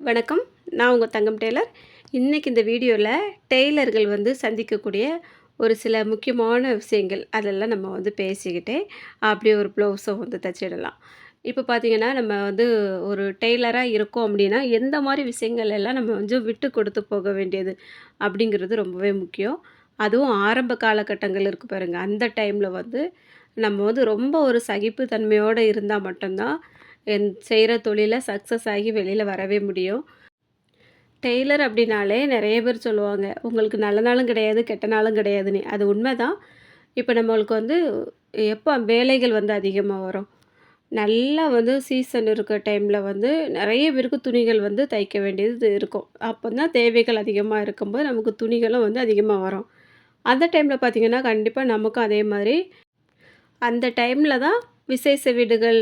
வணக்கம். நான் உங்கள் தங்கம் டெய்லர். இன்றைக்கி இந்த வீடியோவில் டெய்லர்கள் வந்து சந்திக்கக்கூடிய ஒரு சில முக்கியமான விஷயங்கள். அதெல்லாம் நம்ம வந்து பேசிக்கிட்டே அப்படியே ஒரு ப்ளவுஸை வந்து தச்சிடலாம். இப்போ பார்த்திங்கன்னா நம்ம வந்து ஒரு டெய்லராக இருக்கோம் அப்படின்னா எந்த மாதிரி விஷயங்கள் எல்லாம் நம்ம வந்து விட்டு கொடுத்து போக வேண்டியது அப்படிங்கிறது ரொம்பவே முக்கியம். அதுவும் ஆரம்ப காலகட்டங்கள் இருக்குது பாருங்கள் அந்த டைமில் வந்து நம்ம வந்து ரொம்ப ஒரு சகிப்பு தன்மையோடு இருந்தால் மட்டும்தான் செய்கிற தொழிலை சக்ஸஸ் ஆகி வெளியில் வரவே முடியும். டெய்லர் அப்படின்னாலே நிறைய பேர் சொல்லுவாங்க உங்களுக்கு நல்ல நாளும் கிடையாது கெட்ட நாளும் கிடையாதுன்னு. அது உண்மை தான் இப்போ நம்மளுக்கு வந்து எப்போ வேலைகள் வந்து அதிகமாக வரும்? நல்லா வந்து சீசன் இருக்க டைமில் வந்து நிறைய பேருக்கு துணிகள் வந்து தைக்க வேண்டியது இருக்கும். அப்போ தான் தேவைகள் அதிகமாக இருக்கும்போது நமக்கு துணிகளும் வந்து அதிகமாக வரும். அந்த டைமில் பார்த்திங்கன்னா கண்டிப்பாக நமக்கும் அதே மாதிரி. அந்த டைமில் தான் விசேஷ வீடுகள்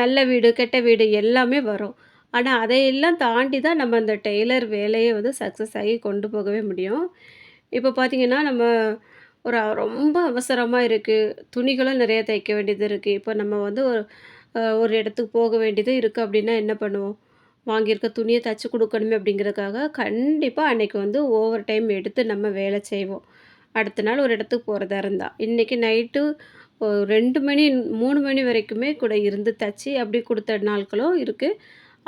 நல்ல வீடு கெட்ட வீடு எல்லாமே வரும். ஆனால் அதையெல்லாம் தாண்டி தான் நம்ம அந்த டெய்லர் வேலையை வந்து சக்ஸஸ் ஆகி கொண்டு போகவே முடியும். இப்போ பார்த்திங்கன்னா நம்ம ஒரு ரொம்ப அவசரமாக இருக்குது துணிகளும் நிறைய தைக்க வேண்டியது இருக்குது இப்போ நம்ம வந்து ஒரு ஒரு இடத்துக்கு போக வேண்டியது இருக்குது அப்படின்னா என்ன பண்ணுவோம்? வாங்கியிருக்க துணியை தைச்சி கொடுக்கணுமே அப்படிங்கிறதுக்காக கண்டிப்பாக அன்றைக்கி வந்து ஓவர் டைம் எடுத்து நம்ம வேலை செய்வோம். அடுத்த நாள் ஒரு இடத்துக்கு போகிறதா இருந்தால் இன்றைக்கி நைட்டு ரெண்டு மணி மூணு மணி வரைக்குமே கூட இருந்து தச்சு அப்படி கொடுத்த நாட்களும் இருக்குது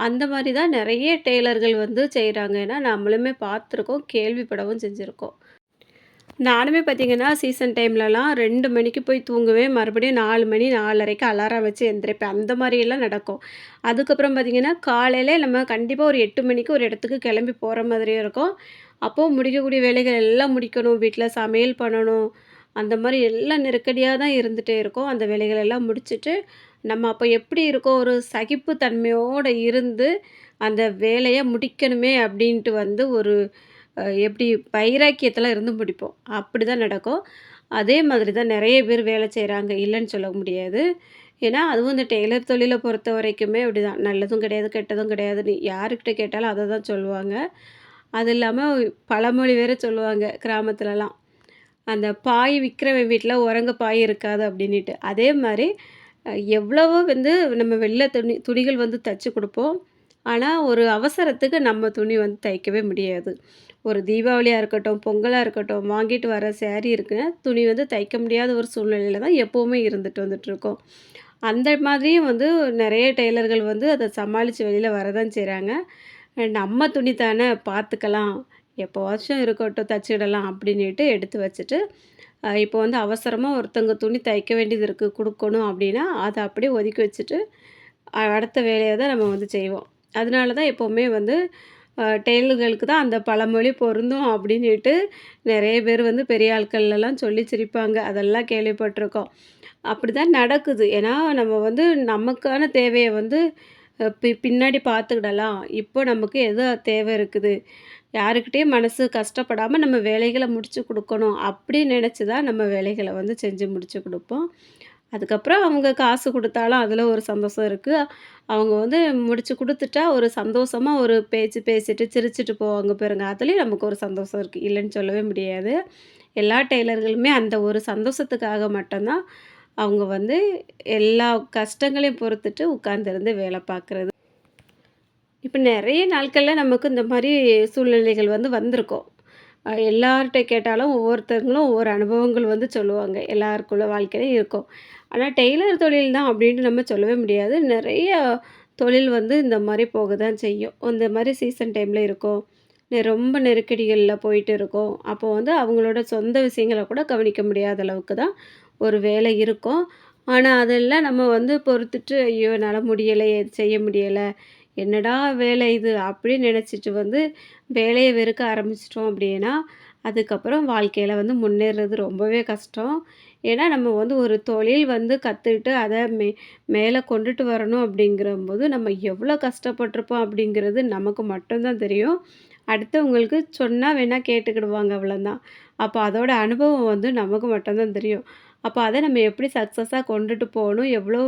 அந்த மாதிரி தான் நிறைய டெய்லர்கள் வந்து செய்கிறாங்க ஏன்னா நம்மளுமே பார்த்துருக்கோம் கேள்விப்படவும் செஞ்சுருக்கோம். நானுமே பார்த்திங்கன்னா சீசன் டைம்லலாம் ரெண்டு மணிக்கு போய் தூங்குவேன். மறுபடியும் நாலு மணி நாலரைக்கு அலாரம் வச்சு எந்திரிப்பேன். அந்த மாதிரியெல்லாம் நடக்கும். அதுக்கப்புறம் பார்த்திங்கன்னா காலையில் நம்ம கண்டிப்பாக ஒரு எட்டு மணிக்கு ஒரு இடத்துக்கு கிளம்பி போகிற மாதிரியும் இருக்கும். அப்போது முடிக்கக்கூடிய வேலைகள் எல்லாம் முடிக்கணும். வீட்டில் சமையல் பண்ணணும். அந்த மாதிரி எல்லாம் நெருக்கடியாக தான் இருந்துகிட்டே இருக்கும். அந்த வேலைகள் எல்லாம் முடிச்சுட்டு நம்ம அப்போ எப்படி இருக்கோம் ஒரு சகிப்பு தன்மையோடு இருந்து அந்த வேலையை முடிக்கணுமே அப்படின்ட்டு வந்து ஒரு எப்படி பைராக்கியத்தில் இருந்து முடிப்போம். அப்படி தான் நடக்கும். அதே மாதிரி தான் நிறைய பேர் வேலை செய்கிறாங்க. இல்லைன்னு சொல்ல முடியாது. ஏன்னா அதுவும் இந்த டெய்லர் தொழிலை பொறுத்த வரைக்குமே அப்படி தான். நல்லதும் கிடையாது கெட்டதும் கிடையாதுன்னு யாருக்கிட்ட கேட்டாலும் அதை தான் சொல்லுவாங்க. அது இல்லாமல் பழமொழி வேறு சொல்லுவாங்க கிராமத்துலலாம். அந்த பாய் விற்கிறவன் வீட்டில் உரங்க பாய் இருக்காது அப்படின்ட்டு அதே மாதிரி எவ்வளவோ வந்து நம்ம வெளில துணி துணிகள் வந்து தைச்சி கொடுப்போம். ஆனால் ஒரு அவசரத்துக்கு நம்ம துணி வந்து தைக்கவே முடியாது. ஒரு தீபாவளியாக இருக்கட்டும் பொங்கலாக இருக்கட்டும் வாங்கிட்டு வர சேரீ இருக்குன்னா துணி வந்து தைக்க முடியாத ஒரு சூழ்நிலையில் தான் எப்போவுமே இருந்துட்டு வந்துட்டுருக்கோம் அந்த மாதிரியும் வந்து நிறைய டெய்லர்கள் வந்து அதை சமாளித்து வெளியில் வரதான் செய்கிறாங்க நம்ம துணி தானே பார்த்துக்கலாம். எப்போவாச்சும் இருக்கட்டும் தச்சிடலாம் அப்படின்ட்டு எடுத்து வச்சுட்டு இப்போ வந்து அவசரமாக ஒருத்தவங்க துணி தைக்க வேண்டியது இருக்குது கொடுக்கணும் அப்படின்னா அதை அப்படியே ஒதுக்கி வச்சுட்டு அடுத்த வேலையை தான் நம்ம வந்து செய்வோம். அதனால தான் எப்போவுமே வந்து டெய்லர்களுக்கு தான் அந்த பழமொழி பொருந்தும் அப்படின்ட்டு நிறைய பேர் வந்து பெரிய ஆட்கள்லாம் சொல்லி சிரிப்பாங்க. அதெல்லாம் கேள்விப்பட்டிருக்கோம். அப்படி தான் நடக்குது. ஏன்னா நம்ம வந்து நமக்கான தேவையை வந்து பி பின்னாடி பார்த்துக்கிடலாம். இப்போ நமக்கு எது தேவை இருக்குது? யாருக்கிட்டேயும் மனசு கஷ்டப்படாமல் நம்ம வேலைகளை முடித்து கொடுக்கணும் அப்படி நினச்சி தான் நம்ம வேலைகளை வந்து செஞ்சு முடித்து கொடுப்போம். அதுக்கப்புறம் அவங்க காசு கொடுத்தாலும் அதில் ஒரு சந்தோஷம் இருக்குது அவங்க வந்து முடித்து கொடுத்துட்டா ஒரு சந்தோஷமாக ஒரு பேச்சு பேசிட்டு சிரிச்சிட்டு போவாங்க பாருங்க. அதுலேயும் நமக்கு ஒரு சந்தோஷம் இருக்குது இல்லைன்னு சொல்லவே முடியாது. எல்லா டெய்லர்களுமே அந்த ஒரு சந்தோஷத்துக்காக மட்டும்தான் அவங்க வந்து எல்லா கஷ்டங்களையும் பொறுத்துட்டு உட்காந்துருந்து வேலை பார்க்குறது. இப்போ நிறைய நாட்களில் நமக்கு இந்த மாதிரி சூழ்நிலைகள் வந்து வந்திருக்கும். எல்லார்கிட்ட கேட்டாலும் ஒவ்வொருத்தவங்களும் ஒவ்வொரு அனுபவங்கள் வந்து சொல்லுவாங்க. எல்லாருக்குள்ள வாழ்க்கையிலும் இருக்கும். ஆனால் டெய்லர் தொழில் தான் அப்படின்ட்டு நம்ம சொல்லவே முடியாது. நிறைய தொழில் வந்து இந்த மாதிரி போக தான் செய்யும். இந்த மாதிரி சீசன் டைமில் இருக்கும். ரொம்ப நெருக்கடிகளில் போயிட்டு இருக்கோம். அப்போ வந்து அவங்களோட சொந்த விஷயங்களை கூட கவனிக்க முடியாத அளவுக்கு தான் ஒரு வேலை இருக்கும். ஆனால் அதெல்லாம் நம்ம வந்து பொறுத்துட்டு ஐயோ என்னால் முடியலை செய்ய முடியலை என்னடா வேலை இது அப்படின்னு நினச்சிட்டு வந்து வேலையை வெறுக்க ஆரம்பிச்சிட்டோம் அப்படின்னா அதுக்கப்புறம் வாழ்க்கையில் வந்து முன்னேறது ரொம்பவே கஷ்டம். ஏன்னா நம்ம வந்து ஒரு தொழில் வந்து கற்றுக்கிட்டு அதை மே மேலே கொண்டுட்டு வரணும் அப்படிங்கிறபோது நம்ம எவ்வளோ கஷ்டப்பட்டிருப்போம் அப்படிங்கிறது நமக்கு மட்டும்தான் தெரியும். அடுத்தவங்களுக்கு சொன்னால் வேணால் கேட்டுக்கிடுவாங்க அவ்வளோதான் அப்போ அதோட அனுபவம் வந்து நமக்கு மட்டும்தான் தெரியும். அப்போ அதை நம்ம எப்படி சக்ஸஸாக கொண்டுட்டு போகணும்? எவ்வளோ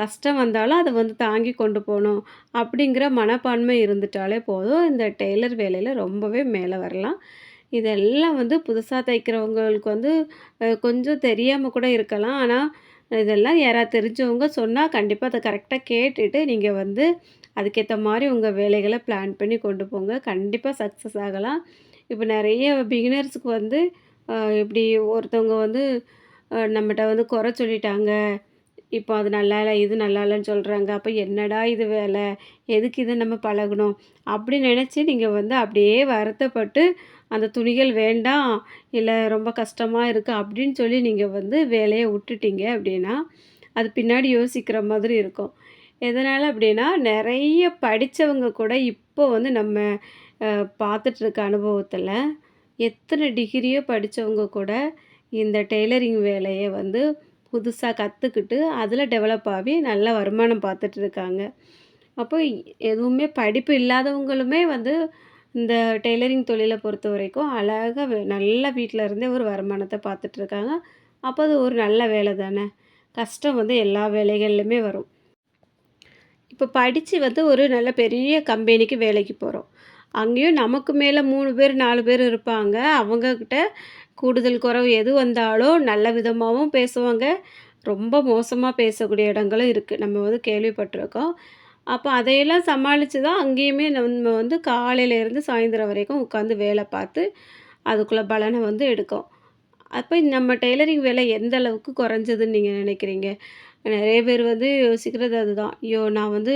கஷ்டம் வந்தாலும் அதை வந்து தாங்கி கொண்டு போகணும். அப்படிங்கிற மனப்பான்மை இருந்துட்டாலே போதும். இந்த டெய்லர் வேலையில் ரொம்பவே மேலே வரலாம். இதெல்லாம் வந்து புதுசாக தைக்கிறவங்களுக்கு வந்து கொஞ்சம் தெரியாமல் கூட இருக்கலாம். ஆனால் இதெல்லாம் யாராவது தெரிஞ்சவங்க சொன்னால் கண்டிப்பாக அதை கரெக்டாக கேட்டுட்டு நீங்கள் வந்து அதுக்கேற்ற மாதிரி உங்கள் வேலைகளை பிளான் பண்ணி கொண்டு போங்க. கண்டிப்பாக சக்ஸஸ் ஆகலாம். இப்போ நிறைய பிகினர்ஸுக்கு வந்து இப்படி ஒருத்தவங்க வந்து நம்மகிட்ட வந்து குறை சொல்லிட்டாங்க. இப்போ அது நல்லா இல்லை இது நல்லா இல்லைன்னு சொல்கிறாங்க அப்போ என்னடா இது வேலை? எதுக்கு இதை நம்ம பழகணும்? அப்படி நினச்சி நீங்கள் வந்து அப்படியே வருத்தப்பட்டு அந்த துணிகள் வேண்டாம் இல்லை ரொம்ப கஷ்டமாக இருக்குது அப்படின்னு சொல்லி நீங்கள் வந்து வேலையை விட்டுட்டீங்க அப்படின்னா அது பின்னாடி யோசிக்கிற மாதிரி இருக்கும். எதனால் அப்படின்னா நிறைய படித்தவங்க கூட இப்போ வந்து நம்ம பார்த்துட்ருக்க அனுபவத்தில் எத்தனை டிகிரியோ படித்தவங்க கூட இந்த டெய்லரிங் வேலையை வந்து புதுசாக கற்றுக்கிட்டு அதில் டெவலப் ஆகி நல்ல வருமானம் பார்த்துட்டு இருக்காங்க. அப்போ எதுவுமே படிப்பு இல்லாதவங்களுமே வந்து இந்த டெய்லரிங் தொழிலை பொறுத்த வரைக்கும் அழகாக நல்ல வீட்டில் இருந்தே ஒரு வருமானத்தை பார்த்துட்ருக்காங்க அப்போ அது ஒரு நல்ல வேலை தானே. கஷ்டம் வந்து எல்லா வேலைகள்லையுமே வரும். இப்போ படித்து வந்து ஒரு நல்ல பெரிய கம்பெனிக்கு வேலைக்கு போகிறோம் அங்கேயும் நமக்கு மேலே மூணு பேர் நாலு பேர் இருப்பாங்க. அவங்கக்கிட்ட கூடுதல் குறைவு எது வந்தாலும் நல்ல விதமாகவும் பேசுவாங்க. ரொம்ப மோசமாக பேசக்கூடிய இடங்களும் இருக்குது நம்ம வந்து கேள்விப்பட்டிருக்கோம். அப்போ அதையெல்லாம் சமாளித்து தான் அங்கேயுமே நம்ம வந்து காலையிலேருந்து சாயந்தரம் வரைக்கும் உட்காந்து வேலை பார்த்து அதுக்குள்ளே பலனை வந்து எடுக்கும். அப்போ நம்ம டெய்லரிங் வேலை எந்த அளவுக்கு குறைஞ்சதுன்னு நீங்கள் நினைக்கிறீங்க? நிறைய பேர் வந்து யோசிக்கிறது அதுதான். ஐயோ நான் வந்து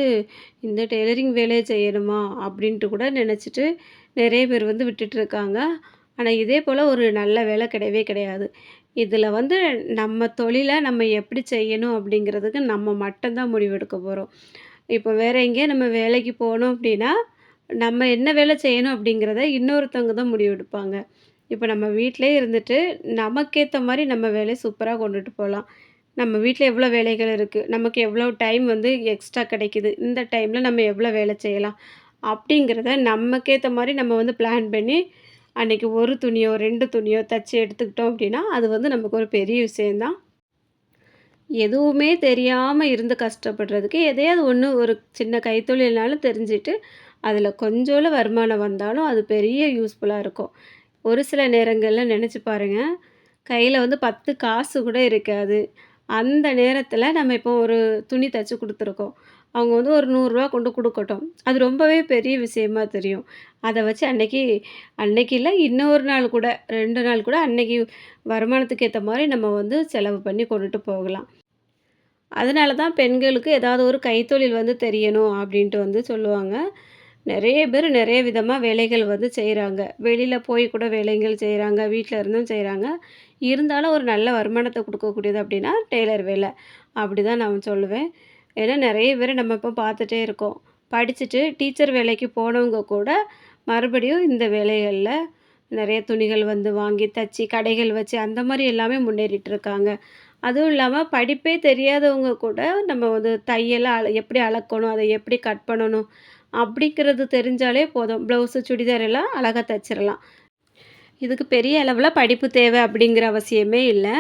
இந்த டெய்லரிங் வேலையை செய்யணுமா? அப்படின்ட்டு கூட நினச்சிட்டு நிறைய பேர் வந்து விட்டுட்டுருக்காங்க ஆனால் இதே போல் ஒரு நல்ல வேலை கிடையவே கிடையாது. இதில் வந்து நம்ம தொழிலை நம்ம எப்படி செய்யணும் அப்படிங்கிறதுக்கு நம்ம மட்டும்தான் முடிவெடுக்க போகிறோம் இப்போ வேறு எங்கேயே நம்ம வேலைக்கு போனோம் அப்படின்னா நம்ம என்ன வேலை செய்யணும் அப்படிங்கிறத இன்னொருத்தவங்க தான் முடிவெடுப்பாங்க. இப்போ நம்ம வீட்டிலே இருந்துட்டு நமக்கேற்ற மாதிரி நம்ம வேலையை சூப்பராக கொண்டுட்டு போகலாம். நம்ம வீட்டில் எவ்வளோ வேலைகள் இருக்குது நமக்கு எவ்வளோ டைம் வந்து எக்ஸ்ட்ரா கிடைக்குது இந்த டைமில் நம்ம எவ்வளோ வேலை செய்யலாம் அப்படிங்கிறத நமக்கேற்ற மாதிரி நம்ம வந்து பிளான் பண்ணி அன்றைக்கி ஒரு துணியோ ரெண்டு துணியோ தைச்சி எடுத்துக்கிட்டோம் அப்படின்னா அது வந்து நமக்கு ஒரு பெரிய விஷயந்தான் எதுவுமே தெரியாமல் இருந்து கஷ்டப்படுறதுக்கு எதையாவது ஒன்று ஒரு சின்ன கைத்தொழில்னாலும் தெரிஞ்சுட்டு அதில் கொஞ்சோல வருமானம் வந்தாலும் அது பெரிய யூஸ்ஃபுல்லாக இருக்கும். ஒரு சில நேரங்களில் நினச்சி பாருங்கள் கையில் வந்து பத்து காசு கூட இருக்காது. அந்த நேரத்தில் நம்ம இப்போ ஒரு துணி தைச்சி கொடுத்துருக்கோம். அவங்க வந்து ஒரு நூறுரூவா கொண்டு கொடுக்கட்டும். அது ரொம்பவே பெரிய விஷயமா தெரியும். அதை வச்சு அன்னைக்கு அன்னைக்கு இல்லை இன்னொரு நாள் கூட ரெண்டு நாள் கூட அன்னைக்கு வருமானத்துக்கு ஏற்ற மாதிரி நம்ம வந்து செலவு பண்ணி கொண்டுட்டு போகலாம். அதனால தான் பெண்களுக்கு ஏதாவது ஒரு கைத்தொழில் வந்து தெரியணும் அப்படின்ட்டு வந்து சொல்லுவாங்க. நிறைய பேர் நிறைய விதமாக வேலைகள் வந்து செய்கிறாங்க வெளியில் போய் கூட வேலைகள் செய்கிறாங்க வீட்டில் இருந்தும் செய்கிறாங்க இருந்தாலும் ஒரு நல்ல வருமானத்தை கொடுக்கக்கூடியது அப்படின்னா டெய்லர் வேலை. அப்படி தான் நான் சொல்லுவேன். ஏன்னா நிறைய பேர் நம்ம இப்போ பார்த்துட்டே இருக்கோம். படிச்சுட்டு டீச்சர் வேலைக்கு போனவங்க கூட மறுபடியும் இந்த வேலைகளில் நிறைய துணிகள் வந்து வாங்கி தச்சு கடைகள் வச்சு அந்த மாதிரி எல்லாமே முன்னேறிட்டு இருக்காங்க. அதுவும் இல்லாமல் படிப்பே தெரியாதவங்க கூட நம்ம வந்து தையலை அள எப்படி அளக்கணும் அதை எப்படி கட் பண்ணணும் அப்படிங்கிறது தெரிஞ்சாலே போதும். ப்ளவுஸு சுடிதார் எல்லாம் அழகாக தைச்சிடலாம். இதுக்கு பெரிய அளவில் படிப்பு தேவை அப்படிங்கிற அவசியமே இல்லை.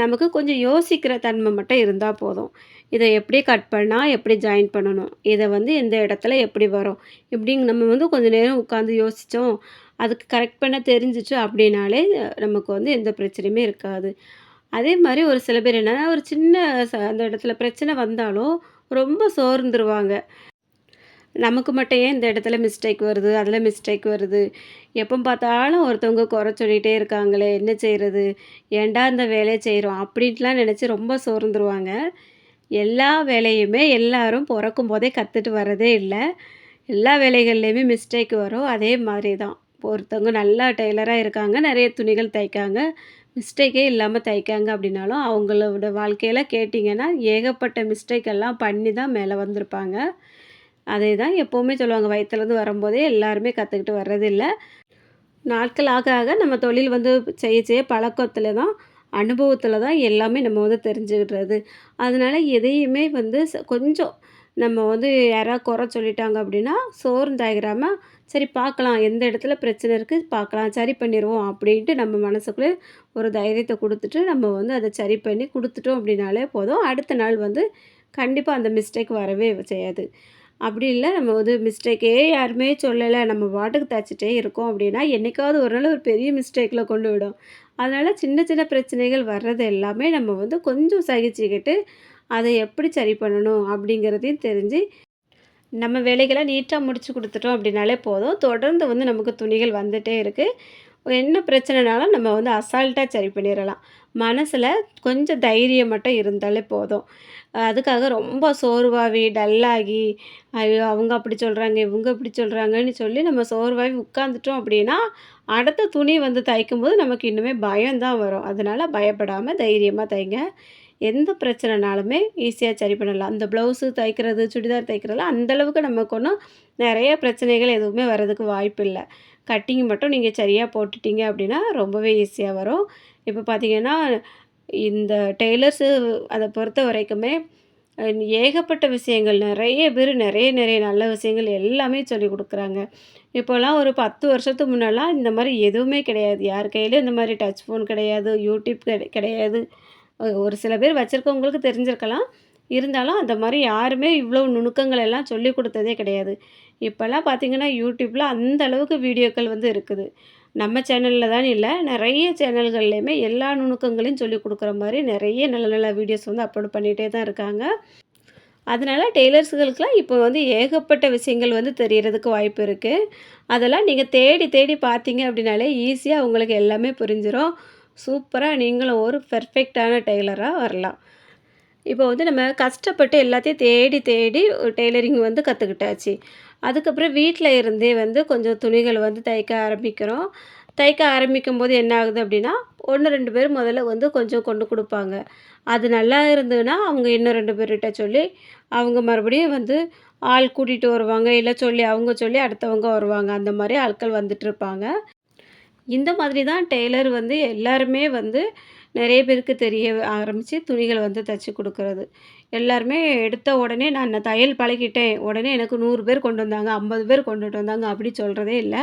நமக்கு கொஞ்சம் யோசிக்கிற தன்மை மட்டும் இருந்தால் போதும். இதை எப்படி கட் பண்ணால் எப்படி ஜாயின் பண்ணணும் இதை வந்து எந்த இடத்துல எப்படி வரும் இப்படிங்க நம்ம வந்து கொஞ்சம் நேரம் உட்காந்து யோசித்தோம் அதுக்கு கரெக்ட் பண்ண தெரிஞ்சிச்சு அப்படின்னாலே நமக்கு வந்து எந்த பிரச்சனையுமே இருக்காது. அதே மாதிரி ஒரு சில பேர் என்னென்னா ஒரு சின்ன அந்த இடத்துல பிரச்சனை வந்தாலும் ரொம்ப சோர்ந்துருவாங்க. நமக்கு மட்டும் ஏன் இந்த இடத்துல மிஸ்டேக் வருது அதில் மிஸ்டேக் வருது? எப்போ பார்த்தாலும் ஒருத்தவங்க குறை சொல்லிகிட்டே இருக்காங்களே என்ன செய்கிறது ஏன்டா இந்த வேலையை செய்கிறோம் அப்படின்ட்டுலாம் நினச்சி ரொம்ப சோர்ந்துருவாங்க. எல்லா வேலையுமே எல்லாரும் பிறக்கும் போதே கற்றுட்டு வரதே இல்லை. எல்லா வேலைகள்லேயுமே மிஸ்டேக் வரும். அதே மாதிரி தான் ஒருத்தவங்க நல்லா டெய்லராக இருக்காங்க நிறைய துணிகள் தைக்காங்க மிஸ்டேக்கே இல்லாமல் தைக்காங்க அப்படின்னாலும் அவங்களோட வாழ்க்கையில் கேட்டிங்கன்னா ஏகப்பட்ட மிஸ்டேக் எல்லாம் பண்ணி தான் மேலே வந்திருப்பாங்க. அதே தான் எப்போவுமே சொல்லுவாங்க வயிற்றுலேருந்து வரும்போதே எல்லாருமே கற்றுக்கிட்டு வர்றதில்லை நாட்கள் ஆக ஆக நம்ம தொழில் வந்து செய்ய செய்ய பழக்கத்தில் தான் அனுபவத்தில் தான் எல்லாமே நம்ம வந்து தெரிஞ்சுக்கிட்டுறது அதனால் எதையுமே வந்து கொஞ்சம் நம்ம வந்து யாராவது குறை சொல்லிட்டாங்க அப்படின்னா சோர்ந்தாயிராமல் சரி பார்க்கலாம் எந்த இடத்துல பிரச்சனை இருக்குது பார்க்கலாம் சரி பண்ணிடுவோம் அப்படின்ட்டு நம்ம மனசுக்குள்ளே ஒரு தைரியத்தை கொடுத்துட்டு நம்ம வந்து அதை சரி பண்ணி கொடுத்துட்டோம் அப்படின்னாலே போதும். அடுத்த நாள் வந்து கண்டிப்பாக அந்த மிஸ்டேக் வரவே செய்யாது. அப்படி இல்லை நம்ம வந்து மிஸ்டேக்கே யாருமே சொல்லலை நம்ம பாட்டுக்கு தைச்சிட்டே இருக்கோம் அப்படின்னா என்றைக்காவது ஒரு நாள் ஒரு பெரிய மிஸ்டேக்கில் கொண்டு விடும் அதனால் சின்ன சின்ன பிரச்சனைகள் வர்றது எல்லாமே நம்ம வந்து கொஞ்சம் சகிச்சுக்கிட்டு அதை எப்படி சரி பண்ணணும் அப்படிங்கிறதையும் தெரிஞ்சு நம்ம வேலைகளை நீட்டாக முடிச்சு கொடுத்துட்டோம் அப்படின்னாலே போதும். தொடர்ந்து வந்து நமக்கு துணிகள் வந்துட்டே இருக்குது என்ன பிரச்சனைனாலும் நம்ம வந்து அசால்ட்டாக சரி பண்ணிடலாம் மனசில் கொஞ்சம் தைரியம் மட்டும் இருந்தாலே போதும். அதுக்காக ரொம்ப சோர்வாகி டல்லாகி, ஐயோ! அவங்க அப்படி சொல்கிறாங்க இவங்க இப்படி சொல்கிறாங்கன்னு சொல்லி நம்ம சோர்வாகி உட்காந்துட்டோம் அப்படின்னா, அடுத்த துணி வந்து தைக்கும்போது நமக்கு இன்னுமே பயம்தான் வரும். அதனால் பயப்படாமல் தைரியமாக தைங்க. எந்த பிரச்சனைனாலுமே ஈஸியாக சரி பண்ணலாம். அந்த ப்ளவுஸு தைக்கிறது, சுடிதார் தைக்கிறதுலாம் அந்தளவுக்கு நமக்கு ஒன்றும் நிறைய பிரச்சனைகள் எதுவுமே வரதுக்கு இல்லை கட்டிங் மட்டும் நீங்கள் சரியாக போட்டுட்டீங்க அப்படின்னா, ரொம்பவே ஈஸியாக வரும். இப்போ பார்த்திங்கன்னா இந்த டெய்லர்ஸு அதை பொறுத்த வரைக்குமே ஏகப்பட்ட விஷயங்கள் நிறைய பேர் நிறைய நிறைய நல்ல விஷயங்கள் எல்லாமே சொல்லிக் கொடுக்குறாங்க இப்போலாம் ஒரு 10 வருஷத்துக்கு முன்னெல்லாம் இந்த மாதிரி எதுவுமே கிடையாது. யார் கையிலையும் இந்த மாதிரி டச் ஃபோன் கிடையாது. யூடியூப் கிடை கிடையாது. ஒரு சில பேர் வச்சுருக்கவங்களுக்கு தெரிஞ்சிருக்கலாம். இருந்தாலும் அந்த மாதிரி யாருமே இவ்வளோ நுணுக்கங்கள் எல்லாம் சொல்லிக் கொடுத்ததே கிடையாது. இப்போல்லாம் பார்த்தீங்கன்னா, யூடியூப்பில் அந்த அளவுக்கு வீடியோக்கள் வந்து இருக்குது. நம்ம சேனலில் தான் இல்லை நிறைய சேனல்கள்லையுமே எல்லா நுணுக்கங்களையும் சொல்லிக் கொடுக்குற மாதிரி நிறைய நல்ல நல்ல வீடியோஸ் வந்து அப்லோட் பண்ணிகிட்டே தான் இருக்காங்க. அதனால் டெய்லர்ஸுகளுக்கெலாம் இப்போ வந்து ஏகப்பட்ட விஷயங்கள் வந்து தெரிகிறதுக்கு வாய்ப்பு இருக்குது அதெல்லாம் நீங்கள் தேடி தேடி பார்த்தீங்க அப்படின்னாலே, ஈஸியாக உங்களுக்கு எல்லாமே புரிஞ்சிடும் சூப்பராக நீங்களும் ஒரு பெர்ஃபெக்ட்டான டெய்லராக வரலாம். இப்போ வந்து நம்ம கஷ்டப்பட்டு எல்லாத்தையும் தேடி தேடி டெய்லரிங் வந்து கற்றுக்கிட்டாச்சு அதுக்கப்புறம் வீட்டில் இருந்தே வந்து கொஞ்சம் துணிகள் வந்து தைக்க ஆரம்பிக்கிறோம். தைக்க ஆரம்பிக்கும்போது என்ன ஆகுது அப்படின்னா, 1, 2 பேர் முதல்ல வந்து கொஞ்சம் கொண்டு கொடுப்பாங்க அது நல்லா இருந்ததுன்னா, அவங்க இன்னும் ரெண்டு பேர்கிட்ட சொல்லி, அவங்க மறுபடியும் வந்து ஆள் கூட்டிகிட்டு வருவாங்க. இல்லை சொல்லி அவங்க சொல்லி அடுத்தவங்க வருவாங்க. அந்த மாதிரி ஆட்கள் வந்துட்டுருப்பாங்க. இந்த மாதிரி தான் டெய்லர் வந்து எல்லாருமே வந்து நிறைய பேருக்கு தெரிய ஆரம்பித்து துணிகள் வந்து தைச்சி கொடுக்குறது எல்லாருமே எடுத்த உடனே நான் தையல் பழகிட்டேன். உடனே எனக்கு நூறு பேர் கொண்டு வந்தாங்க, 50 பேர் கொண்டுட்டு வந்தாங்க அப்படி சொல்கிறதே இல்லை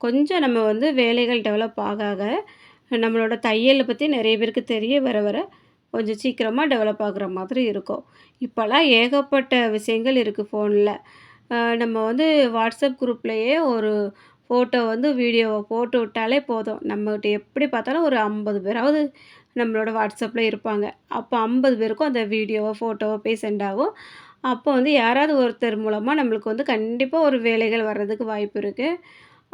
கொஞ்சம் நம்ம வந்து வேலைகள் டெவலப் ஆக ஆக, நம்மளோட தையலை பற்றி நிறைய பேருக்கு தெரிய வர வர, கொஞ்சம் சீக்கிரமாக டெவலப் ஆகுற மாதிரி இருக்கும். இப்போல்லாம் ஏகப்பட்ட விஷயங்கள் இருக்குது ஃபோனில் நம்ம வந்து வாட்ஸ்அப் குரூப்லேயே ஒரு ஃபோட்டோ வந்து வீடியோவை போட்டு விட்டாலே போதும். நம்மகிட்ட எப்படி பார்த்தாலும் ஒரு 50 பேராவது நம்மளோட வாட்ஸ்அப்பில் இருப்பாங்க. அப்போ 50 பேருக்கும் அந்த வீடியோவோ, ஃபோட்டோவோ போய் சென்ட் ஆகும். அப்போ வந்து யாராவது ஒருத்தர் மூலமாக நம்மளுக்கு வந்து கண்டிப்பாக ஒரு வேலைகள் வர்றதுக்கு வாய்ப்பு இருக்குது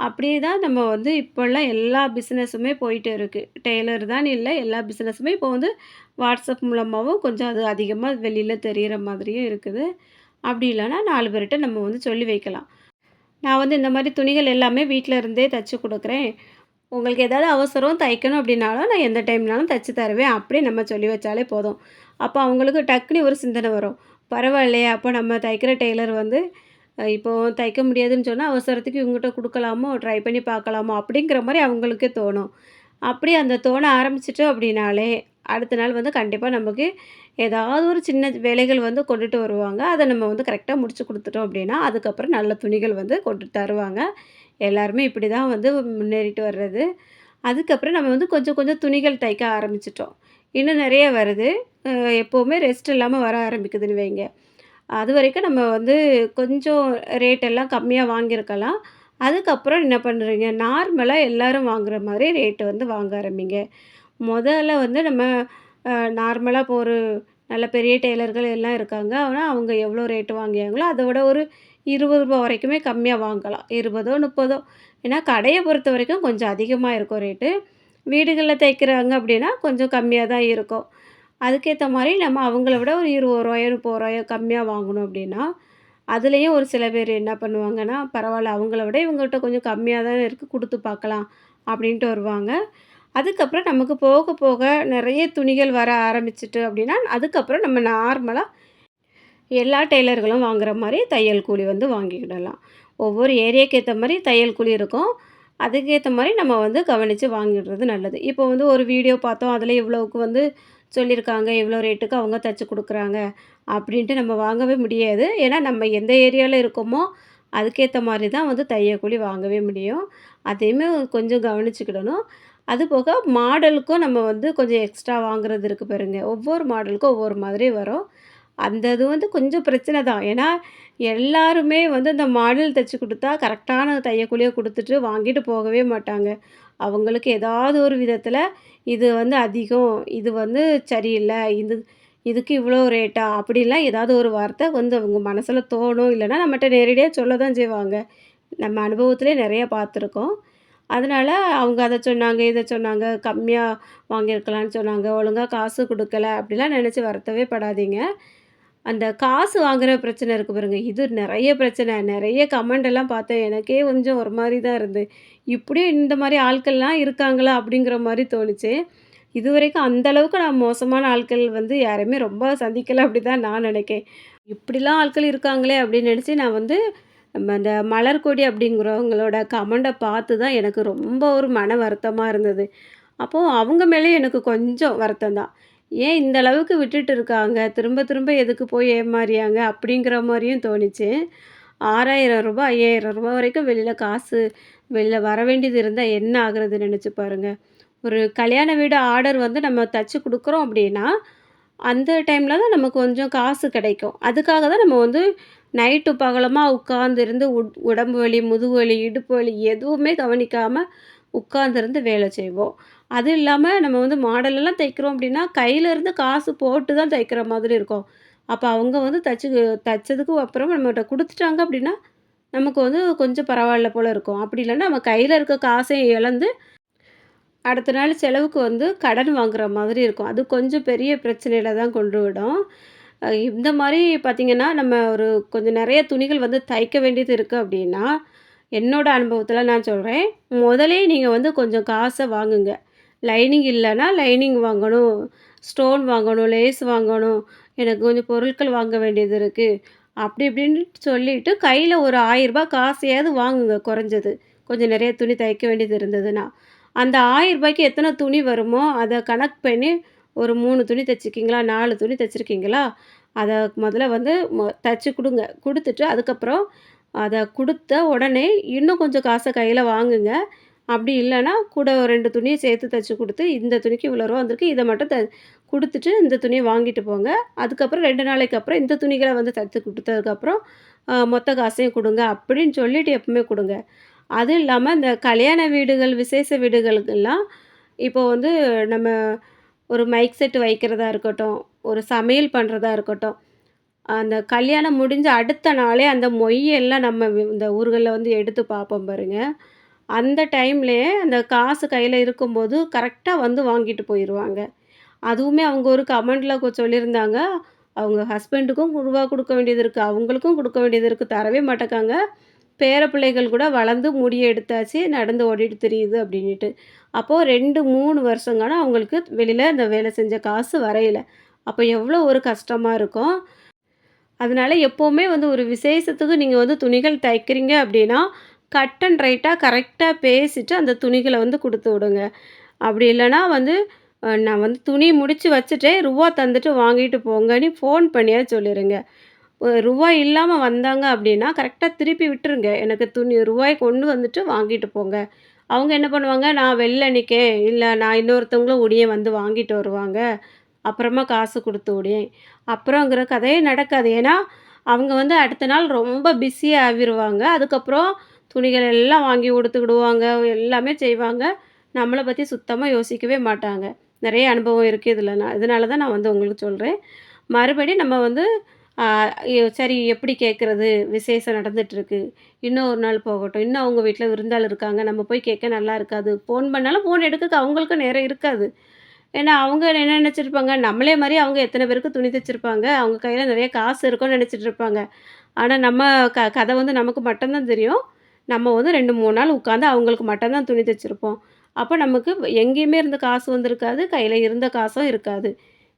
அப்படி தான் நம்ம வந்து இப்போல்லாம் எல்லா பிஸ்னஸுமே போயிட்டு இருக்குது டெய்லர் தான் இல்லை எல்லா பிஸ்னஸுமே இப்போ வந்து வாட்ஸ்அப் மூலமாகவும் கொஞ்சம் அது அதிகமாக வெளியில் தெரியிற மாதிரியும் இருக்குது. அப்படி இல்லைன்னா நாலு பேர்கிட்ட நம்ம வந்து சொல்லி வைக்கலாம். நான் வந்து இந்த மாதிரி துணிகள் எல்லாமே வீட்டில் இருந்தே தைச்சி கொடுக்குறேன் உங்களுக்கு ஏதாவது அவசரம் தைக்கணும் அப்படின்னாலும், நான் எந்த டைம்னாலும் தைச்சி தருவேன். அப்படி நம்ம சொல்லி வச்சாலே போதும். அப்போ அவங்களுக்கு டக்குனு ஒரு சிந்தனை வரும். பரவாயில்லையே! அப்போ நம்ம தைக்கிற டெய்லர் வந்து இப்போது தைக்க முடியாதுன்னு சொன்னால் அவசரத்துக்கு இவங்ககிட்ட கொடுக்கலாமோ ட்ரை பண்ணி பார்க்கலாமோ அப்படிங்கிற மாதிரி அவங்களுக்கே தோணும். அப்படி அந்த தோண ஆரம்பிச்சிட்டோம் அப்படின்னாலே, அடுத்த நாள் வந்து கண்டிப்பாக நமக்கு ஏதாவது ஒரு சின்ன வேலைகள் வந்து கொண்டுட்டு வருவாங்க. அதை நம்ம வந்து கரெக்டாக முடிச்சு கொடுத்துட்டோம் அப்படின்னா, அதுக்கப்புறம் நல்ல துணிகள் வந்து கொண்டு தருவாங்க. எல்லாருமே இப்படி தான் வந்து முன்னேறிட்டு வர்றது. அதுக்கப்புறம் நம்ம வந்து கொஞ்சம் கொஞ்சம் துணிகள் தைக்க ஆரம்பிச்சிட்டோம் இன்னும் நிறைய வருது. எப்போவுமே ரெஸ்ட் இல்லாமல் வர ஆரம்பிக்குதுன்னு வைங்க. அது வரைக்கும் நம்ம வந்து கொஞ்சம் ரேட் எல்லாம் கம்மியாக வாங்கியிருக்கலாம். அதுக்கப்புறம் என்ன பண்ணுறீங்க நார்மலாக எல்லோரும் வாங்குற மாதிரி ரேட்டு வந்து வாங்க ஆரம்பிங்க. முதல்ல வந்து நம்ம நார்மலாக இப்போ ஒரு நல்ல பெரிய டெய்லர்கள் எல்லாம் இருக்காங்க. ஆனால் அவங்க எவ்வளோ ரேட்டு வாங்கியாங்களோ, அதை விட ஒரு இருபது ரூபா வரைக்குமே கம்மியாக வாங்கலாம். 20ஓ, 30ஓ ஏன்னா கடையை பொறுத்த வரைக்கும் கொஞ்சம் அதிகமாக இருக்கும் ரேட்டு. வீடுகளில் தைக்கிறாங்க அப்படின்னா, கொஞ்சம் கம்மியாக தான் இருக்கும். அதுக்கேற்ற மாதிரி நம்ம அவங்கள விட ஒரு இருபது ரூபாயோ முப்பது ரூபாயோ கம்மியாக வாங்கணும் அப்படின்னா, அதுலேயும் ஒரு சில பேர் என்ன பண்ணுவாங்கன்னா, பரவாயில்ல அவங்கள விட இவங்ககிட்ட கொஞ்சம் கம்மியாக தான் இருக்குது கொடுத்து பார்க்கலாம் அப்படின்ட்டு வருவாங்க. அதுக்கப்புறம் நமக்கு போக போக நிறைய துணிகள் வர ஆரம்பிச்சிட்டு அப்படின்னா, அதுக்கப்புறம் நம்ம நார்மலாக எல்லா டெய்லர்களும் வாங்குற மாதிரி தையல் கூலி வந்து வாங்கிக்கிடலாம். ஒவ்வொரு ஏரியாவுக்கு ஏற்ற மாதிரி தையல் கூலி இருக்கும். அதுக்கேற்ற மாதிரி நம்ம வந்து கவனித்து வாங்கிடுறது நல்லது. இப்போ வந்து ஒரு வீடியோ பார்த்தோம். அதில் இவ்வளோவுக்கு வந்து சொல்லியிருக்காங்க. இவ்வளோ ரேட்டுக்கு அவங்க தைச்சி கொடுக்குறாங்க அப்படின்ட்டு நம்ம வாங்கவே முடியாது. ஏன்னா நம்ம எந்த ஏரியாவில் இருக்கோமோ, அதுக்கேற்ற மாதிரி தான் வந்து தையல் கூலி வாங்கவே முடியும். அதையுமே கொஞ்சம் கவனிச்சுக்கிடணும். அதுபோக மாடலுக்கும் நம்ம வந்து கொஞ்சம் எக்ஸ்ட்ரா வாங்குறது இருக்குது பாருங்க. ஒவ்வொரு மாடலுக்கும் ஒவ்வொரு மாதிரி வரும். அந்த இது வந்து கொஞ்சம் பிரச்சனை தான். ஏன்னா, எல்லாருமே வந்து இந்த மாடல் தைச்சி கொடுத்தா கரெக்டான தையக்குழியை கொடுத்துட்டு வாங்கிட்டு போகவே மாட்டாங்க. அவங்களுக்கு ஏதாவது ஒரு விதத்தில் இது வந்து அதிகம், இது வந்து சரியில்லை இது இதுக்கு இவ்வளோ ரேட்டா? அப்படிலாம் ஏதாவது ஒரு வார்த்தை வந்து அவங்க மனசில் தோணும். இல்லைனா நம்மகிட்ட நேரடியாக சொல்ல தான் செய்வாங்க. நம்ம அனுபவத்திலே நிறைய பார்த்துருக்கோம். அதனால் அவங்க அதை சொன்னாங்க, இதை சொன்னாங்க, கம்மியாக வாங்கியிருக்கலான்னு சொன்னாங்க, ஒழுங்காக காசு கொடுக்கல அப்படிலாம் நினச்சி வருத்தவே படாதீங்க. அந்த காசு வாங்குகிற பிரச்சனை இருக்குது பாருங்க, இது நிறைய பிரச்சனை. நிறைய கமெண்ட் எல்லாம் பார்த்தேன். எனக்கே கொஞ்சம் ஒரு மாதிரி தான் இருந்து. இப்படியும் இந்த மாதிரி ஆட்கள்லாம் இருக்காங்களா? அப்படிங்கிற மாதிரி தோணுச்சு. இதுவரைக்கும் வரைக்கும் அந்தளவுக்கு நான் மோசமான ஆட்கள் வந்து யாரையுமே ரொம்ப சந்திக்கலை அப்படி தான் நான் நினைக்கேன் இப்படிலாம் ஆட்கள் இருக்காங்களே அப்படின்னு நினச்சி நான் வந்து நம்ம அந்த மலர்கொடி அப்படிங்கிறவங்களோட கமெண்டை பார்த்து தான் எனக்கு ரொம்ப ஒரு மன வருத்தமாக இருந்தது. அப்போது அவங்க மேலே எனக்கு கொஞ்சம் வருத்தம் தான். ஏன் இந்த அளவுக்கு விட்டுட்டு இருக்காங்க? திரும்ப திரும்ப எதுக்கு போய் ஏமாறியாங்க? அப்படிங்கிற மாதிரியும் தோணிச்சு. ஆறாயிரம் ரூபாய் ஐயாயிரம் ரூபாய் வரைக்கும் வெளியில் காசு வெளில வர வேண்டியது இருந்தால் என்ன ஆகுறது நினச்சி பாருங்க. ஒரு கல்யாண வீடு ஆர்டர் வந்து நம்ம தச்சு கொடுக்குறோம் அப்படின்னா, அந்த டைமில் தான் நமக்கு கொஞ்சம் காசு கிடைக்கும். அதுக்காக தான் நம்ம வந்து நைட்டு பகலமாக உட்காந்துருந்து உட் உடம்பு வலி, முதுகு வலி, இடுப்பு வலி எதுவுமே கவனிக்காமல் உட்காந்துருந்து வேலை செய்வோம். அது இல்லாமல் நம்ம வந்து மாடலெல்லாம் தைக்கிறோம் அப்படின்னா, கையிலேருந்து காசு போட்டு தான் தைக்கிற மாதிரி இருக்கும். அப்போ அவங்க வந்து தச்சு தைச்சதுக்கு அப்புறம் நம்மகிட்ட கொடுத்துட்டாங்க அப்படின்னா, நமக்கு வந்து கொஞ்சம் பரவாயில்ல போல் இருக்கும். அப்படி இல்லைன்னா நம்ம கையில் இருக்க காசையும் இழந்து அடுத்த நாள் செலவுக்கு வந்து கடன் வாங்குற மாதிரி இருக்கும். அது கொஞ்சம் பெரிய பிரச்சனையில் தான் கொண்டு விடும். இந்த மாதிரி பார்த்திங்கன்னா நம்ம ஒரு கொஞ்சம் நிறைய துணிகள் வந்து தைக்க வேண்டியது இருக்குது அப்படின்னா, என்னோடய அனுபவத்தில் நான் சொல்கிறேன் முதலே நீங்கள் வந்து கொஞ்சம் காசை வாங்குங்க. லைனிங் இல்லைன்னா லைனிங் வாங்கணும், ஸ்டோன் வாங்கணும், லேஸ் வாங்கணும், எனக்கு கொஞ்சம் பொருட்கள் வாங்க வேண்டியது இருக்குது அப்படி இப்படின்னு சொல்லிவிட்டு கையில் ஒரு ஆயிரரூபா காசையாவது வாங்குங்க குறைஞ்சது. கொஞ்சம் நிறைய துணி தைக்க வேண்டியது இருந்ததுன்னா. அந்த ஆயிரரூபாய்க்கு எத்தனை துணி வருமோ, அதை கணக்கு பண்ணி ஒரு மூணு துணி தைச்சிக்கிங்களா நாலு துணி தைச்சிருக்கீங்களா அதை முதல்ல வந்து தைச்சி கொடுங்க கொடுத்துட்டு அதுக்கப்புறம் அதை கொடுத்த உடனே இன்னும் கொஞ்சம் காசை கையில் வாங்குங்க. அப்படி இல்லைன்னா கூட ஒரு 2 துணிய சேர்த்து தைச்சி கொடுத்து இந்த துணிக்கு இவ்வளோ ரூபா வந்திருக்கு. இதை மட்டும் த கொடுத்துட்டு இந்த துணியை வாங்கிட்டு போங்க. அதுக்கப்புறம் ரெண்டு நாளைக்கு அப்புறம் இந்த துணிகளை வந்து தச்சு கொடுத்ததுக்கப்புறம் மொத்த காசையும் கொடுங்க அப்படின்னு சொல்லிட்டு எப்பவுமே கொடுங்க அது இல்லாமல் இந்த கல்யாண வீடுகள், விசேஷ வீடுகளுக்கெல்லாம் இப்போ வந்து நம்ம ஒரு மைக் செட் வைக்கிறதா இருக்கட்டும், ஒரு சமையல் பண்ணுறதா இருக்கட்டும், அந்த கல்யாணம் முடிஞ்ச அடுத்த நாளே அந்த மொய்யெல்லாம் நம்ம இந்த ஊர்களில் வந்து எடுத்து பார்ப்போம் பாருங்கள் அந்த டைம்லேயே அந்த காசு கையில் இருக்கும்போது கரெக்டாக வந்து வாங்கிட்டு போயிடுவாங்க அதுவுமே அவங்க ஒரு கமெண்ட்டில் சொல்லியிருந்தாங்க. அவங்க ஹஸ்பண்டுக்கும் ரூபா கொடுக்க வேண்டியது இருக்குது அவங்களுக்கும் கொடுக்க வேண்டியது இருக்குது தரவே மாட்டேக்காங்க. பேர பிள்ளைகள் கூட வளர்ந்து முடிய எடுத்தாச்சு, நடந்து ஓடிட்டு தெரியுது அப்படின்ட்டு அப்போது ரெண்டு மூணு வருஷங்கான அவங்களுக்கு வெளியில் இந்த வேலை செஞ்ச காசு வரையல. அப்போ எவ்வளோ ஒரு கஷ்டமாக இருக்கும். அதனால் எப்போவுமே வந்து ஒரு விசேஷத்துக்கு நீங்கள் வந்து துணிகள் தைக்கிறீங்க அப்படின்னா, கட் அண்ட் ரைட்டாக கரெக்டாக பேசிட்டு அந்த துணிகளை வந்து கொடுத்து விடுங்க. அப்படி இல்லைன்னா வந்து, நான் வந்து துணி முடித்து வச்சுட்டேன், ரூபா தந்துட்டு வாங்கிட்டு போங்கன்னு ஃபோன் பண்ணியாவது சொல்லிடுங்க ரூபா இல்லாமல் வந்தாங்க அப்படின்னா, கரெக்டாக திருப்பி விட்டுருங்க. எனக்கு துணி ரூபாய் கொண்டு வந்துட்டு வாங்கிட்டு போங்க. அவங்க என்ன பண்ணுவாங்க, நான் வெளில நிற்கேன் இல்லை நான் இன்னொருத்தவங்களும் உடைய வந்து வாங்கிட்டு வருவாங்க. அப்புறமா காசு கொடுத்து விடேன் அப்புறங்கிற கதையே நடக்காது. ஏன்னா, அவங்க வந்து அடுத்த நாள் ரொம்ப பிஸியாக ஆவிடுவாங்க அதுக்கப்புறம் துணிகள் எல்லாம் வாங்கி கொடுத்துக்கிடுவாங்க எல்லாமே செய்வாங்க. நம்மளை பற்றி சுத்தமாக யோசிக்கவே மாட்டாங்க. நிறைய அனுபவம் இருக்குது இதில் நான் இதனால தான் நான் வந்து உங்களுக்கு சொல்கிறேன் மறுபடி நம்ம வந்து சரி எப்படி கேட்குறது விசேஷம் நடந்துட்டுருக்கு. இன்னும் ஒரு நாள் போகட்டும். இன்னும் அவங்க வீட்டில் விருந்தாள் இருக்காங்க. நம்ம போய் கேட்க நல்லா இருக்காது. ஃபோன் பண்ணாலும் ஃபோன் எடுக்க அவங்களுக்கும் நேரம் இருக்காது. ஏன்னா, அவங்க என்ன நினச்சிருப்பாங்க நம்மளே மாதிரி அவங்க எத்தனை பேருக்கு துணி தச்சிருப்பாங்க. அவங்க கையில் நிறைய காசு இருக்கும்னு நினச்சிட்டு இருப்பாங்க. ஆனால் நம்ம க கதை வந்து நமக்கு மட்டும்தான் தெரியும். நம்ம வந்து 2, 3 நாள் உட்காந்து அவங்களுக்கு மட்டும் தான் துணி தைச்சிருப்போம் அப்போ நமக்கு எங்கேயுமே இருந்து காசு வந்திருக்காது. கையில் இருந்த காசும் இருக்காது.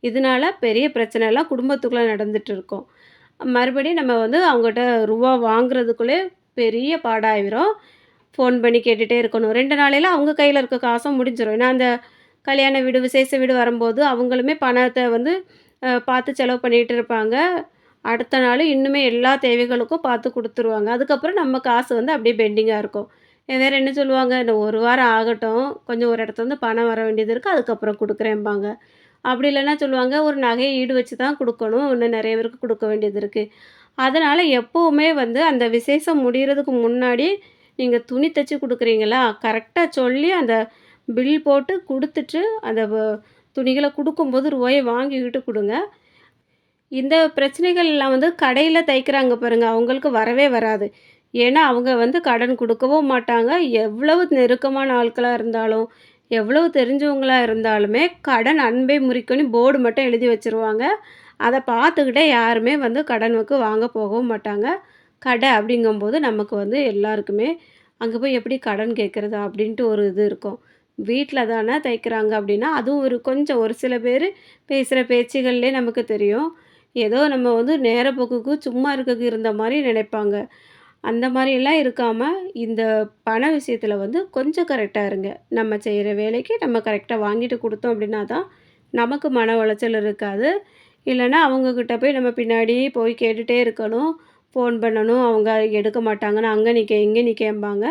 இதனால பெரிய பிரச்சனைலாம் குடும்பத்துக்குள்ளே நடந்துட்டு இருக்கும். மறுபடியும் நம்ம வந்து அவங்ககிட்ட ரூபா வாங்குறதுக்குள்ளே பெரிய பாடாயிரும். ஃபோன் பண்ணி கேட்டுகிட்டே இருக்கணும். ரெண்டு நாளையில் அவங்க கையில் இருக்க காசும் முடிஞ்சிடும் ஏன்னா, அந்த கல்யாண வீடு, விசேஷ வீடு வரும்போது அவங்களுமே பணத்தை வந்து பார்த்து செலவு பண்ணிக்கிட்டு இருப்பாங்க. அடுத்த நாள் இன்னுமே எல்லா தேவைகளுக்கும் பார்த்து கொடுத்துருவாங்க. அதுக்கப்புறம் நம்ம காசு வந்து அப்படியே பெண்டிங்காக இருக்கும். வேறு என்ன சொல்லுவாங்க, "இன்னும் ஒரு வாரம் ஆகட்டும். கொஞ்சம் ஒரு இடத்துல வந்து பணம் வர வேண்டியது இருக்குது அதுக்கப்புறம் கொடுக்குறேன்பாங்க. அப்படி இல்லைன்னா சொல்லுவாங்க, "ஒரு நகையை ஈடு வச்சு தான் கொடுக்கணும். இன்னும் நிறைய பேருக்கு கொடுக்க வேண்டியது இருக்குது அதனால் எப்போவுமே வந்து அந்த விசேஷம் முடிகிறதுக்கு முன்னாடி நீங்கள் துணி தைச்சி கொடுக்குறீங்களா? கரெக்டாக சொல்லி அந்த பில் போட்டு கொடுத்துட்டு அந்த துணிகளை கொடுக்கும்போது ரூபாயை வாங்கிக்கிட்டு கொடுங்க. இந்த பிரச்சனைகள்லாம் வந்து கடையில் தைக்கிறாங்க பாருங்கள் அவங்களுக்கு வரவே வராது. ஏன்னா, அவங்க வந்து கடன் கொடுக்கவும் மாட்டாங்க. எவ்வளவு நெருக்கமான ஆட்களாக இருந்தாலும், எவ்வளவு தெரிஞ்சவங்களாக இருந்தாலுமே, கடன் அன்பை முறிக்கும்னு போர்டு மட்டும் எழுதி வச்சுருவாங்க. அதை பார்த்துக்கிட்டே யாருமே வந்து கடனுக்கு வாங்க போகவும் மாட்டாங்க. கடை அப்படிங்கும்போது நமக்கு வந்து எல்லாருக்குமே, அங்கே போய் எப்படி கடன் கேட்குறது அப்படின்ட்டு ஒரு இது இருக்கும். வீட்டில் தானே தைக்கிறாங்க அப்படின்னா, அதுவும் ஒரு கொஞ்சம் ஒரு சில பேர் பேசுகிற பேச்சுகள்லேயே நமக்கு தெரியும். ஏதோ நம்ம வந்து நேரப்போக்குக்கு சும்மா இருக்கக்கு இருந்த மாதிரி நினைப்பாங்க. அந்த மாரிலாம் இருக்காமல் இந்த பண விஷயத்தில் வந்து கொஞ்சம் கரெக்டாக இருங்க. நம்ம செய்கிற வேலைக்கு நம்ம கரெக்டாக வாங்கிட்டு கொடுத்தோம் அப்படின்னா தான், நமக்கு மன உளைச்சல் இருக்காது. இல்லைன்னா அவங்கக்கிட்ட போய் நம்ம பின்னாடி போய் கேட்டுட்டே இருக்கணும். ஃபோன் பண்ணணும். அவங்க எடுக்க மாட்டாங்கன்னு அங்கே நிற்க இங்கே நிற்கம்பாங்க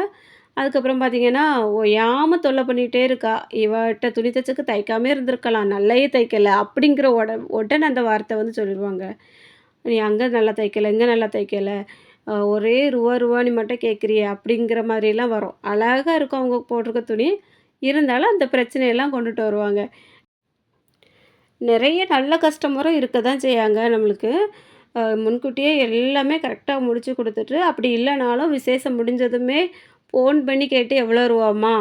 அதுக்கப்புறம் பார்த்தீங்கன்னா, ஓயாமல் தொல்லை பண்ணிகிட்டே இருக்கா. இவட்ட துணி தைச்சக்கு தைக்காமே இருந்திருக்கலாம். நல்லாயே தைக்கலை அப்படிங்கிற உட உடனே அந்த வார்த்தை வந்து சொல்லிடுவாங்க நீ அங்கே நல்லா தைக்கலை இங்கே நல்லா தைக்கலை ஒரே ஒரே ரூபா நீ மட்டும் கேட்குறியே அப்படிங்கிற மாதிரிலாம் வரும். அழகாக இருக்கும் அவங்க போட்டிருக்க துணி. இருந்தாலும் அந்த பிரச்சனையெல்லாம் கொண்டுட்டு வருவாங்க. நிறைய நல்ல கஸ்டமரும் இருக்க தான் செய்யாங்க நம்மளுக்கு. முன்கூட்டியே எல்லாமே கரெக்டாக முடித்து கொடுத்துட்டு அப்படி இல்லைனாலும் விசேஷம் முடிஞ்சதுமே ஃபோன் பண்ணி கேட்டு "எவ்வளோ ரூவாம்மா?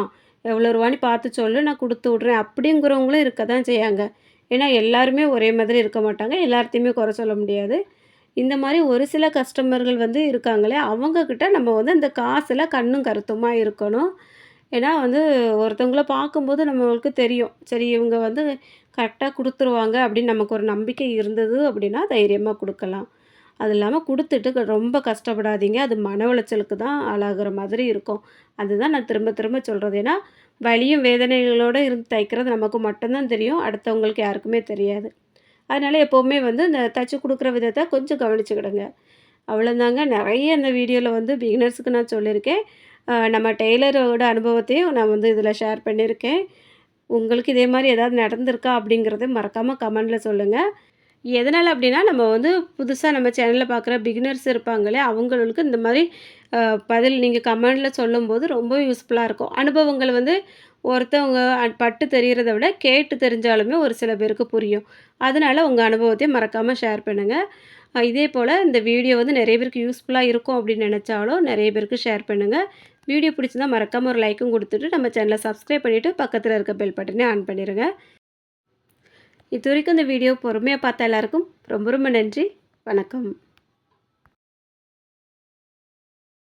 எவ்வளோ ரூவான்னு பார்த்து சொல்லு, நான் கொடுத்து விட்றேன்." அப்படிங்கிறவங்களும் இருக்க தான் செய்யாங்க. ஏன்னா எல்லாருமே ஒரே மாதிரி இருக்க மாட்டாங்க. எல்லார்த்தையுமே குறை சொல்ல முடியாது. இந்த மாதிரி ஒரு சில கஸ்டமர்கள் வந்து இருக்காங்களே, அவங்கக்கிட்ட நம்ம வந்து அந்த காசில் கண்ணும் கருத்துமாக இருக்கணும். ஏன்னா வந்து ஒருத்தவங்கள பார்க்கும்போது நம்மளுக்கு தெரியும். சரி இவங்க வந்து கரெக்டாக கொடுத்துருவாங்க அப்படின்னு நமக்கு ஒரு நம்பிக்கை இருந்தது அப்படின்னா, தைரியமாக கொடுக்கலாம் அது இல்லாமல் கொடுத்துட்டு ரொம்ப கஷ்டப்படாதீங்க. அது மன உளைச்சலுக்கு தான் ஆளாகிற மாதிரி இருக்கும். அதுதான் நான் திரும்ப திரும்ப சொல்கிறது ஏன்னா, வலியும் வேதனைகளோடு இருந்து தைக்கிறது நமக்கு மட்டும்தான் தெரியும். அடுத்தவங்களுக்கு யாருக்குமே தெரியாது. அதனால் எப்போவுமே வந்து இந்த தைச்சி கொடுக்குற விதத்தை கொஞ்சம் கவனிச்சுக்கிடுங்க. அவ்வளோதாங்க. நிறைய இந்த வீடியோவில் வந்து பிகினர்ஸுக்கு நான் சொல்லியிருக்கேன். நம்ம டெய்லரோட அனுபவத்தையும் நான் வந்து இதில் ஷேர் பண்ணியிருக்கேன். உங்களுக்கு இதே மாதிரி ஏதாவது நடந்திருக்கா? அப்படிங்கிறத மறக்காமல் கமெண்டில் சொல்லுங்கள் எதனால் அப்படின்னா, நம்ம வந்து புதுசாக நம்ம சேனலில் பார்க்குற பிகினர்ஸ் இருப்பாங்களே, அவங்களுக்கு இந்த மாதிரி பதில் நீங்கள் கமெண்டில் சொல்லும்போது ரொம்ப யூஸ்ஃபுல்லாக இருக்கும். அனுபவங்கள் வந்து ஒருத்தவங்க பட்டு தெரியிறத விட, கேட்டு தெரிஞ்சாலுமே ஒரு சில பேருக்கு புரியும். அதனால் உங்கள் அனுபவத்தையும் மறக்காமல் ஷேர் பண்ணுங்கள் இதே போல் இந்த வீடியோ வந்து நிறைய பேருக்கு யூஸ்ஃபுல்லாக இருக்கும் அப்படின்னு நினச்சாலும் நிறைய பேருக்கு ஷேர் பண்ணுங்கள் வீடியோ பிடிச்சிருந்தா மறக்காமல் ஒரு லைக்கும் கொடுத்துட்டு நம்ம சேனலை சப்ஸ்கிரைப் பண்ணிவிட்டு பக்கத்தில் இருக்க பெல் பட்டனே ஆன் இது வரைக்கும் இந்த வீடியோ பொறுமையாக பார்த்த எல்லாருக்கும் ரொம்ப ரொம்ப நன்றி. வணக்கம்.